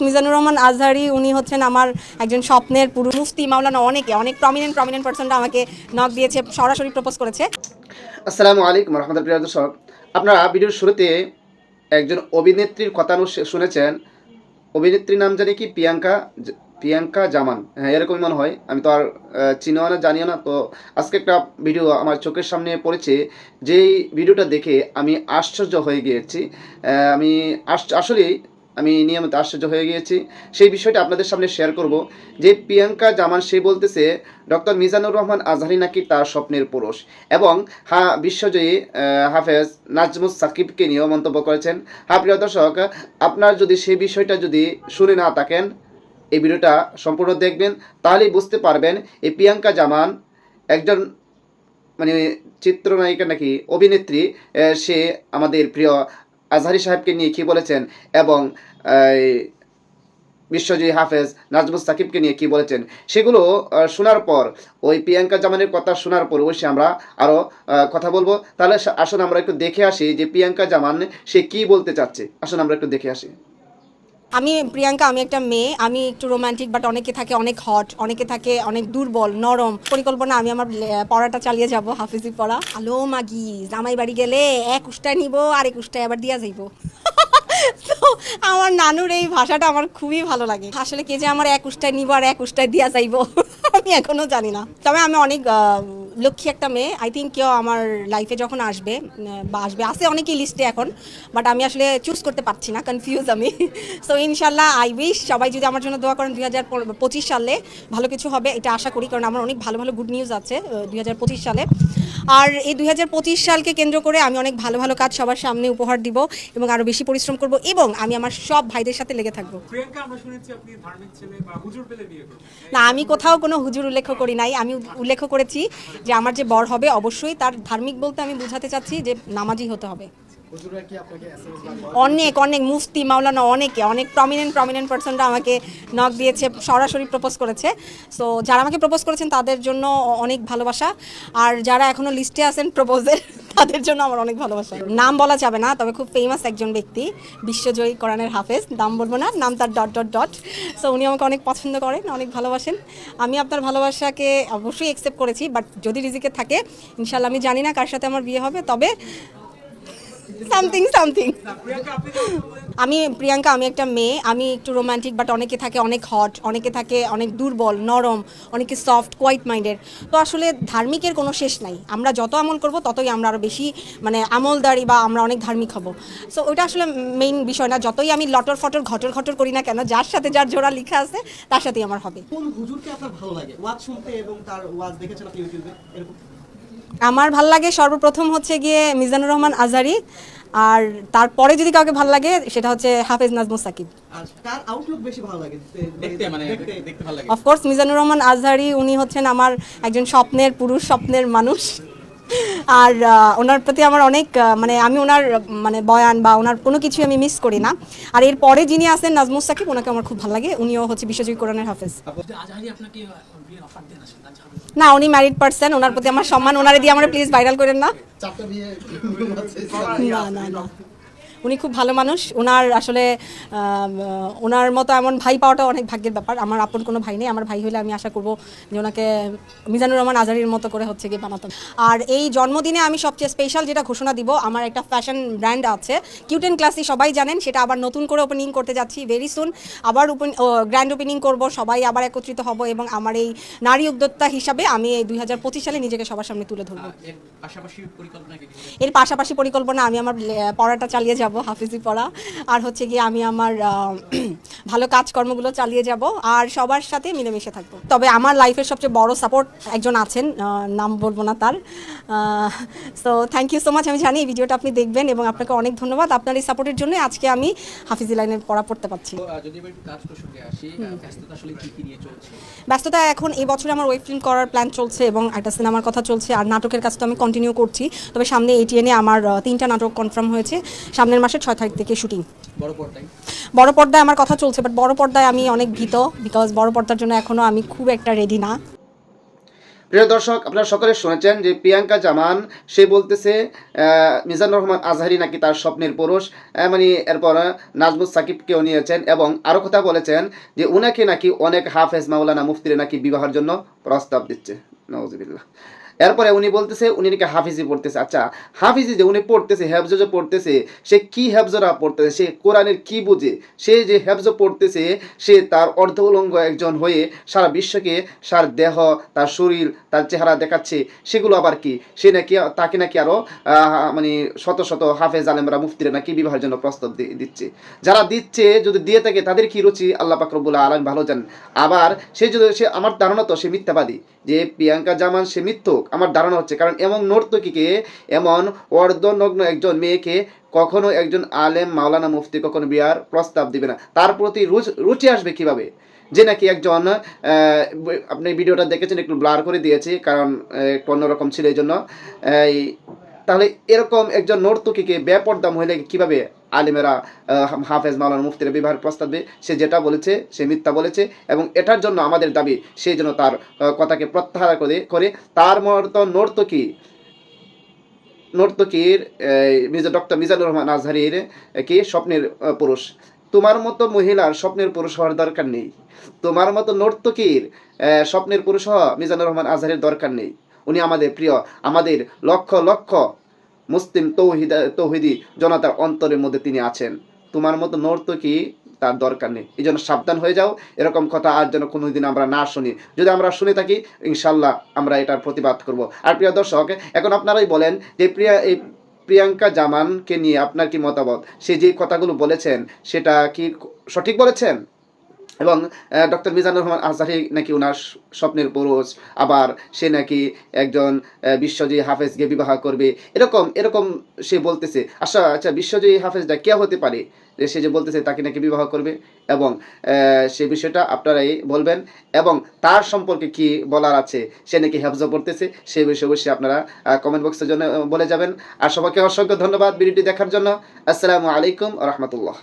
মিজানুর রহমান আজহারি, উনি হচ্ছেন আমার একজন স্বপ্নের পুরো মুফতি মাওলানা অনেকে, অনেক প্রমিনেন্ট প্রমিনেন্ট পার্সনরা আমাকে নক দিয়েছে, সরাসরি প্রপোজ করেছে। আসসালামু আলাইকুম রহমতুল প্রিয় দর্শক। আপনারা ভিডিওর শুরুতে একজন অভিনেত্রীর কথা শুনেছেন। অভিনেত্রীর নাম জানি কি? প্রিয়াঙ্কা প্রিয়াঙ্কা জামান। হ্যাঁ এরকমই মনে হয়। আমি তো আর চিনিও না, জানিও না। তো আজকে একটা ভিডিও আমার চোখের সামনে পড়েছে। যেই ভিডিওটা দেখে আমি আশ্চর্য হয়ে গিয়েছি। আমি আস- আসলেই আমি নিয়মিত আশ্চর্য হয়ে গিয়েছি। সেই বিষয়টা আপনাদের সামনে শেয়ার করব যে প্রিয়াঙ্কা জামান সে বলতেছে, ডক্টর মিজানুর রহমান আজহারি নাকি তার স্বপ্নের পুরুষ? এবং হা, বিশ্বজয়ী হাফেজ নাজমুস সাকিবকে নিয়েও মন্তব্য করেছেন। হ্যাঁ প্রিয় দর্শক, আপনার যদি সেই বিষয়টা যদি শুনে না থাকেন, এই ভিডিওটা সম্পূর্ণ দেখবেন, তাহলেই বুঝতে পারবেন এই প্রিয়াঙ্কা জামান একজন মানে চিত্রনায়িকা নাকি অভিনেত্রী সে আমাদের প্রিয় আজহারি সাহেবকে নিয়ে কি বলেছেন এবং বিশ্বজয়ী হাফেজ নাজমুল সাকিবকে নিয়ে কি বলেছেন, সেগুলো শোনার পর, ওই প্রিয়াঙ্কা জামানের কথা শোনার পর অবশ্যই আমরা আরও কথা বলব। তাহলে আসুন আমরা একটু দেখে আসি যে প্রিয়াঙ্কা জামান সে কি বলতে চাচ্ছে। আসুন আমরা একটু দেখে আসি। আমি, প্রিয়াঙ্কা, আমি একটা মেয়ে, আমি একটু রোমান্টিক বাট অনেকে থাকে অনেক হট অনেকে থাকে অনেক দুর্বল, নরম। পরিকল্পনা, আমি আমার পড়াটা চালিয়ে যাব, হাফিজি পড়া। আলো মাগি, জামাই বাড়ি গেলে এক উষ্টায় নিব, আর এক উষ্টায় আবার দিয়া যাইব। আমার নানুর এই ভাষাটা আমার খুবই ভালো লাগে। আসলে কে যে আমার এক উষ্টায় নিব আর এক উষ্টায় দিয়া যাইব? আমি এখনও জানি না। তবে আমি অনেক লক্ষ্মী একটা মেয়ে। আই থিঙ্ক কেউ আমার লাইফে যখন আসবে বা আসবে আসে অনেকেই লিস্টে এখন বাট আমি আসলে চুজ করতে পারছি না কনফিউজ আমি। সো ইনশাল্লাহ আই উইশ সবাই যদি আমার জন্য দোয়া করেন দুই হাজার পঁচিশ সালে, ভালো কিছু হবে, এটা আশা করি, কারণ আমার অনেক ভালো ভালো গুড নিউজ আছে দুই পঁচিশ সালে। আর এই দুই হাজার পঁচিশ সালকে কেন্দ্র করে আমি অনেক ভালো ভালো কাজ সবার সামনে উপহার দিব এবং আরও বেশি পরিশ্রম করব এবং আমি আমার সব ভাইদের সাথে লেগে থাকব। না আমি কোথাও কোনো হুজুর উল্লেখ করি নাই। আমি উল্লেখ করেছি যে আমার যে বর হবে অবশ্যই তার ধার্মিক বলতে আমি বুঝাতে চাচ্ছি যে নামাজি হতে হবে। অনেক অনেক, মুফতি, মাওলানা, অনেকে, অনেক প্রমিনেন্ট প্রমিনেন্ট পার্সনরা আমাকে নক দিয়েছে, সরাসরি প্রপোজ করেছে। সো যারা আমাকে প্রপোজ করেছেন, তাদের জন্য অনেক ভালোবাসা। আর যারা এখনও লিস্টে আছেন প্রপোজের, তাদের জন্য আমার অনেক ভালোবাসা। নাম বলা যাবে না, তবে খুব ফেমাস একজন ব্যক্তি, বিশ্বজয়ী কোরআনের হাফেজ। নাম বলব না, নাম তার ডট ডট ডট সো উনি আমাকে অনেক পছন্দ করেন, অনেক ভালোবাসেন। আমি আপনার ভালোবাসাকে অবশ্যই অ্যাকসেপ্ট করেছি বাট যদি রিজিকে থাকে ইনশাল্লাহ আমি জানি না কার সাথে আমার বিয়ে হবে, তবে সামথিং সামথিং আমি প্রিয়াঙ্কা আমি একটা মেয়ে। আমি একটু রোমান্টিক বাট অনেকে থাকে অনেক হট অনেকে থাকে অনেক দুর্বল নরম অনেকে সফট কোয়াইট মাইন্ডের তো আসলে ধার্মিকের কোনো শেষ নাই। আমরা যত আমল করব ততই আমরা আরও বেশি মানে আমলদারি বা আমরা অনেক ধার্মিক হব। সো ওইটা আসলে মেইন বিষয় না। যতই আমি লটর ফটর ঘটর ঘটর করি না কেন যার সাথে যার জোড়া লেখা আছে তার সাথেই আমার হবে। কোন হুজুরকে আপনার ভালো লাগে? ওয়াজ শুনতে এবং তার ওয়াজ দেখেছেন আপনি ইউটিউবে এরকম? আমার ভালো লাগে সর্বপ্রথম হচ্ছে গিয়ে মিজানুর রহমান আজারি আর তারপরে যদি কাউকে ভালো লাগে সেটা হচ্ছে হাফেজ নাজমুস সাকিব। আর কার আউটলুক বেশি ভালো লাগে? দেখতে মানে দেখতে। দেখতে ভালো লাগে। অফকোর্স মিজানুর রহমান আজহারি উনি হচ্ছেন আমার একজন স্বপ্নের পুরুষ স্বপ্নের মানুষ। আর ওনার প্রতি আমার অনেক মানে আমি ওনার মানে বয়ান বা ওনার কোনো কিছু আমি মিস করি না। আর এর পরে যিনি আসেন নাজমুস সাকিব ওনাকে আমার খুব ভালো লাগে। উনিও হচ্ছে বিশ্বজয়ী কোরআনের হাফেজ। না উনি ম্যারিড পার্সন ওনার প্রতি আমার সম্মান ওনারে দিয়ে আমার প্লিজ ভাইরাল করেন না। চারটা বিয়ে না না না। উনি খুব ভালো মানুষ। ওনার আসলে ওনার মতো এমন ভাই পাওয়াটা অনেক ভাগ্যের ব্যাপার। আমার আপন কোনো ভাই নেই। আমার ভাই হলে আমি আশা করব যে ওনাকে মিজানুর রহমান আজারির মতো করে হচ্ছে গিয়ে বানাতাম। আর এই জন্মদিনে আমি সবচেয়ে স্পেশাল যেটা ঘোষণা দিব আমার একটা ফ্যাশন ব্র্যান্ড আছে। কিউটেন ক্লাসি সবাই জানেন সেটা আবার নতুন করে ওপেনিং করতে যাচ্ছি ভেরি সুন আবার ওপেন গ্র্যান্ড ওপেনিং করব সবাই আবার একত্রিত হব এবং আমার এই নারী উদ্যোক্তা হিসাবে আমি এই দুই হাজার পঁচিশ সালে নিজেকে সবার সামনে তুলে ধরবো। এর পাশাপাশি পরিকল্পনা আমি আমার পড়াটা চালিয়ে যাব। হাফিজি পড়া। আর হচ্ছে গিয়ে আমি আমার ভালো কাজকর্মগুলো চালিয়ে যাব আর সবার সাথে মিলেমিশে থাকব। তবে আমার লাইফের সবচেয়ে বড় সাপোর্ট একজন আছেন নাম বলব না তার। So thank you so much আমি জানি এই ভিডিওটা আপনি দেখবেন এবং আপনাকে অনেক ধন্যবাদ। আপনার এই সাপোর্টের জন্য আজকে আমি হাফিজি লাইনে পড়া পড়তে পারছি। ব্যস্ততা এখন এই বছরে আমার ওয়েব ফিল্ম করার প্ল্যান চলছে এবং একটা সিনেমার কথা চলছে আর নাটকের কাজ তো আমি কন্টিনিউ করছি। তবে সামনে এটিএনে আমার তিনটা নাটক কনফার্ম হয়েছে। সামনের মাসের ছয় তারিখ থেকে শুটিং বড় পর্দায়? বড় পর্দায় আমার কথা চলছে বাট বড় পর্দায় আমি অনেক ভীত বিকজ বড় পর্দার জন্য এখনও আমি খুব একটা রেডি না। প্রিয় দর্শক আপনারা সকলে শুনেছেন যে প্রিয়াঙ্কা জামান সে বলতেছে আহ, মিজানুর রহমান আজহারি নাকি তার স্বপ্নের পুরুষ। মানে এরপর নাজমুস সাকিবকেও নিয়েছেন এবং আরও কথা বলেছেন যে উনাকে নাকি অনেক হাফেজ মাওলানা মুফতিরে নাকি বিবাহের জন্য প্রস্তাব দিচ্ছে। নওয়াজবিল্লাহ। এরপরে উনি বলতেছে, উনি নাকি হাফিজি পড়তেছে। আচ্ছা হাফিজি যে উনি পড়তেছে, হেফজ যে পড়তেছে, সে কি হেফজরা পড়তেছে? সে কোরআনের কি বুঝে? সে যে হেফজ পড়তেছে, সে তার অর্ধ উলঙ্গ একজন হয়ে সারা বিশ্বকে সার দেহ, তার শরীর, তার চেহারা দেখাচ্ছে। সেগুলো আবার কি? সে নাকি, তাকে নাকি আরও মানে শত শত হাফেজ আলেমরা মুফতিরা নাকি বিবাহের জন্য প্রস্তাব দিচ্ছে। যারা দিচ্ছে, যদি দিয়ে থাকে, তাদের কি রুচি? আল্লাহ পাকরবুল্লাহ আলম ভালো জানেন। আবার সে যদি, সে, আমার ধারণা তো সে মিথ্যাবাদী। যে প্রিয়াঙ্কা জামান সে মিথ্যক। আমার ধারণা হচ্ছে, কারণ এমন নর্তকীকে, এমন অর্ধনগ্ন একজন মেয়েকে কখনো একজন আলেম মাওলানা মুফতি কখনো বিয়ার প্রস্তাব দিবে না। তার প্রতি রুচ- আসবে কীভাবে? যে নাকি একজন আপনি ভিডিওটা দেখেছেন, একটু ব্লার করে দিয়েছি, কারণ একটু অন্যরকম ছিল এই জন্য। তাহলে এরকম একজন নর্তকীকে বেপর্দা মহিলাকে কীভাবে আলিমেরা হাফেজ মাওলানা মুফতির বিবাহের প্রস্তাব সে যেটা বলেছে, সে মিথ্যা বলেছে এবং এটার জন্য আমাদের দাবি সেই জন্য তার কথাকে প্রত্যাহার করে করে তার মতো নর্তকী, নর্তকীর মির্জা ডক্টর মিজানুর রহমান আজহারির কি? স্বপ্নের পুরুষ। তোমার মতো মহিলার স্বপ্নের পুরুষ হওয়ার দরকার নেই। তোমার মতো নর্তকীর স্বপ্নের পুরুষ হওয়া মিজানুর রহমান আজহারের দরকার নেই। উনি আমাদের প্রিয়, আমাদের লক্ষ লক্ষ মুসলিম তৌহিদা, তৌহিদি জনতার অন্তরের মধ্যে তিনি আছেন। তোমার মতো নর্তকী তার দরকার নেই। এই জন্য সাবধান হয়ে যাও। এরকম কথা আর যেন কোনোদিন আমরা না শুনি। যদি আমরা শুনে থাকি ইনশাল্লাহ আমরা এটার প্রতিবাদ করব। আর প্রিয় দর্শক, এখন আপনারাই বলেন যে প্রিয়া, এই প্রিয়াঙ্কা জামানকে নিয়ে আপনার কি মতামত? সে যে কথাগুলো বলেছেন, সেটা কি সঠিক বলেছেন? এবং ডক্টর মিজানুর রহমান আজহারি নাকি ওনার স্বপ্নের পুরুষ আবার সে নাকি একজন বিশ্বজয়ী হাফেজকে বিবাহ করবে, এরকম এরকম সে বলতেছে। আচ্ছা আচ্ছা বিশ্বজয়ী হাফেজটা কে হতে পারে? যে সে যে বলতেছে তাকে নাকি বিবাহ করবে এবং সে বিষয়টা আপনারাই বলবেন এবং তার সম্পর্কে কি বলার আছে, সে নাকি হেফজ পড়তেছে সেই বিষয়ে অবশ্যই আপনারা কমেন্ট বক্সের জন্য বলে যাবেন। আর সবাইকে অসংখ্য ধন্যবাদ ভিডিওটি দেখার জন্য। আসসালামু আলাইকুম রহমতুল্লাহ।